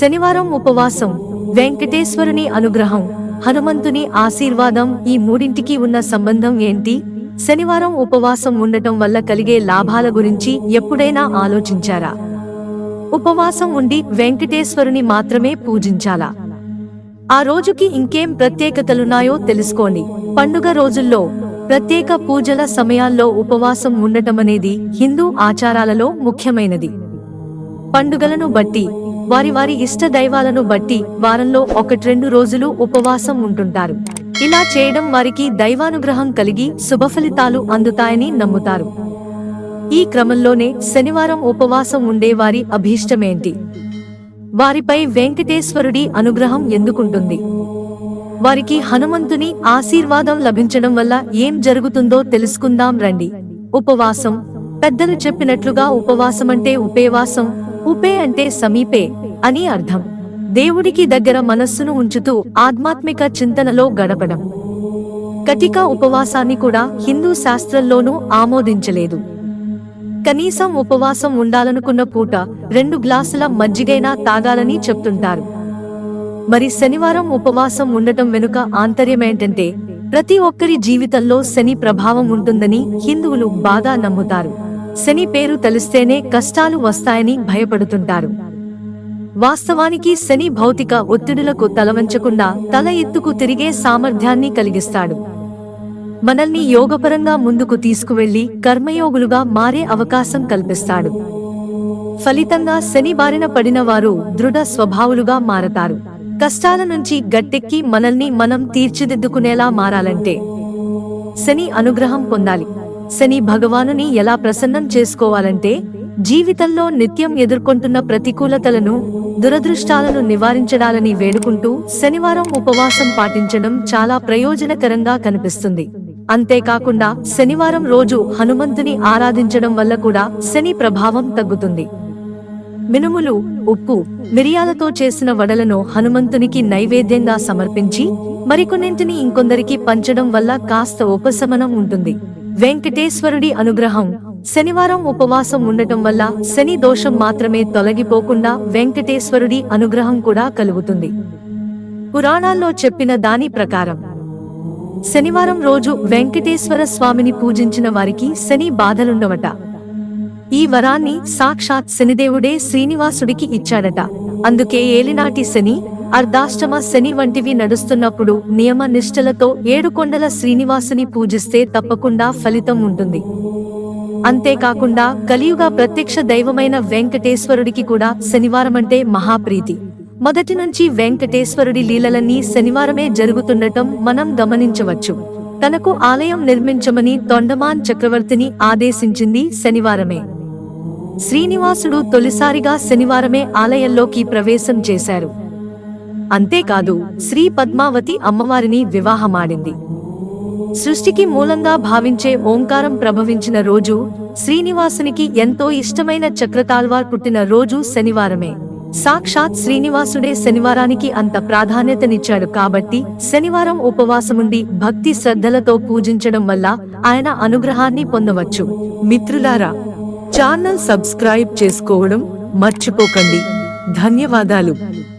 శనివారం ఉపవాసం వెంకటేశ్వరుని అనుగ్రహం హనుమంతుని ఆశీర్వాదం ఈ మూడింటికి ఉన్న సంబంధం ఏంటి? శనివారం ఉపవాసం ఉండటం వల్ల కలిగే లాభాల గురించి ఎప్పుడైనా ఆలోచించారా? ఉపవాసం ఉండి వెంకటేశ్వరుని మాత్రమే పూజించాలా? ఆ రోజుకి ఇంకేం ప్రత్యేకతలున్నాయో తెలుసుకోండి. పండుగ రోజుల్లో ప్రత్యేక పూజల సమయాల్లో ఉపవాసం ఉండటమనేది హిందూ ఆచారాలలో ముఖ్యమైనది. పండుగలను బట్టి వారి వారి ఇష్ట దైవాలను బట్టి వారంలో ఒకట్రెండు రోజులు ఉపవాసం ఉంటుంటారు. ఇలా చేయడం వారికి దైవానుగ్రహం కలిగి శుభఫలితాలు అందుతాయని నమ్ముతారు. ఈ క్రమంలోనే శనివారం ఉపవాసం ఉండే వారి అభీష్టమేంటి? వారిపై వెంకటేశ్వరుడి అనుగ్రహం ఎందుకుంటుంది? వారికి హనుమంతుని ఆశీర్వాదం లభించడం వల్ల ఏం జరుగుతుందో తెలుసుకుందాం రండి. ఉపవాసం పెద్దలు చెప్పినట్లుగా ఉపవాసమంటే ఉపేవాసం ఉపే అంటే సమీపే అని అర్థం. దేవుడికి దగ్గర మనస్సును ఉంచుతూ ఆధ్యాత్మిక చింతనలో గడపడం. కటిక ఉపవాసాన్ని కూడా హిందూ శాస్త్రంలోనూ ఆమోదించలేదు. కనీసం ఉపవాసం ఉండాలనుకున్న పూట రెండు గ్లాసుల మజ్జిగైనా తాగాలని చెప్తుంటారు. మరి శనివారం ఉపవాసం ఉండటం వెనుక ఆంతర్యమేంటంటే ప్రతి ఒక్కరి జీవితంలో శని ప్రభావం ఉంటుందని హిందువులు బాగా నమ్ముతారు. శని పేరు తెలిస్తేనే కష్టాలు వస్తాయని భయపడుతుంటారు. వాస్తవానికి శని భౌతిక ఒత్తిడులకు తలవంచకుండా తల ఎత్తుకు తిరిగే సామర్థ్యాన్ని కలిగిస్తాడు. మనల్ని యోగపరంగా ముందుకు తీసుకువెళ్ళి కర్మయోగులుగా మారే అవకాశం కల్పిస్తాడు. ఫలితంగా శని బారిన పడిన వారు దృఢ స్వభావులుగా మారతారు. కష్టాల నుంచి గట్టెక్కి మనల్ని మనం తీర్చిదిద్దుకునేలా మారాలంటే శని అనుగ్రహం పొందాలి. శని భగవానుని ఎలా ప్రసన్నం చేసుకోవాలంటే జీవితంలో నిత్యం ఎదుర్కొంటున్న ప్రతికూలతలను దురదృష్టాలను నివారించడాలని వేడుకుంటూ శనివారం ఉపవాసం పాటించడం చాలా ప్రయోజనకరంగా కనిపిస్తుంది. అంతేకాకుండా శనివారం రోజు హనుమంతుని ఆరాధించడం వల్ల కూడా శని ప్రభావం తగ్గుతుంది. మినుములు ఉప్పు మిరియాలతో చేసిన వడలను హనుమంతునికి నైవేద్యంగా సమర్పించి మరికొన్నింటిని ఇంకొందరికి పంచడం వల్ల కాస్త ఉపశమనం ఉంటుంది. వెంకటేశ్వరుడి అనుగ్రహం. శనివారం ఉపవాసం ఉండటం వల్ల శని దోషం మాత్రమే తొలగిపోకుండా వెంకటేశ్వరుడి అనుగ్రహం కూడా కలుగుతుంది. పురాణాల్లో చెప్పిన దాని ప్రకారం శనివారం రోజు వెంకటేశ్వర స్వామిని పూజించిన వారికి శని బాధలుండవట. ఈ వరాన్ని సాక్షాత్ శనిదేవుడే శ్రీనివాసుడికి ఇచ్చాడట. అందుకే ఏలినాటి శని అర్ధాష్టమ శని వంటివి నడుస్తున్నప్పుడు నియమ నిష్ఠలతో ఏడుకొండల శ్రీనివాసుని పూజిస్తే తప్పకుండా ఫలితం ఉంటుంది. అంతేకాకుండా కలియుగ ప్రత్యక్ష దైవమైన వెంకటేశ్వరుడికి కూడా శనివారమంటే మహాప్రీతి. మొదటి నుంచి వెంకటేశ్వరుడి లీలలన్నీ శనివారమే జరుగుతుండటం మనం గమనించవచ్చు. తనకు ఆలయం నిర్మించమని తొండమాన్ చక్రవర్తిని ఆదేశించింది శనివారమే. శ్రీనివాసుడు తొలిసారిగా శనివారమే ఆలయంలోకి ప్రవేశం చేశారు. అంతేకాదు శ్రీ పద్మావతి అమ్మవారిని వివాహమాడింది. సృష్టికి మూలంగా భావించే ఓంకారం ప్రభవించిన రోజు శ్రీనివాసునికి ఎంతో ఇష్టమైన చక్రతాల్వార్ పుట్టిన రోజు శనివారమే. సాక్షాత్ శ్రీనివాసుడే శనివారానికి అంత ప్రాధాన్యతనిచ్చాడు కాబట్టి శనివారం ఉపవాసముండి భక్తి శ్రద్ధలతో పూజించడం వల్ల ఆయన అనుగ్రహాన్ని పొందవచ్చు. మిత్రులారా ఛానల్ సబ్స్క్రైబ్ చేసుకోవడం మర్చిపోకండి. ధన్యవాదాలు.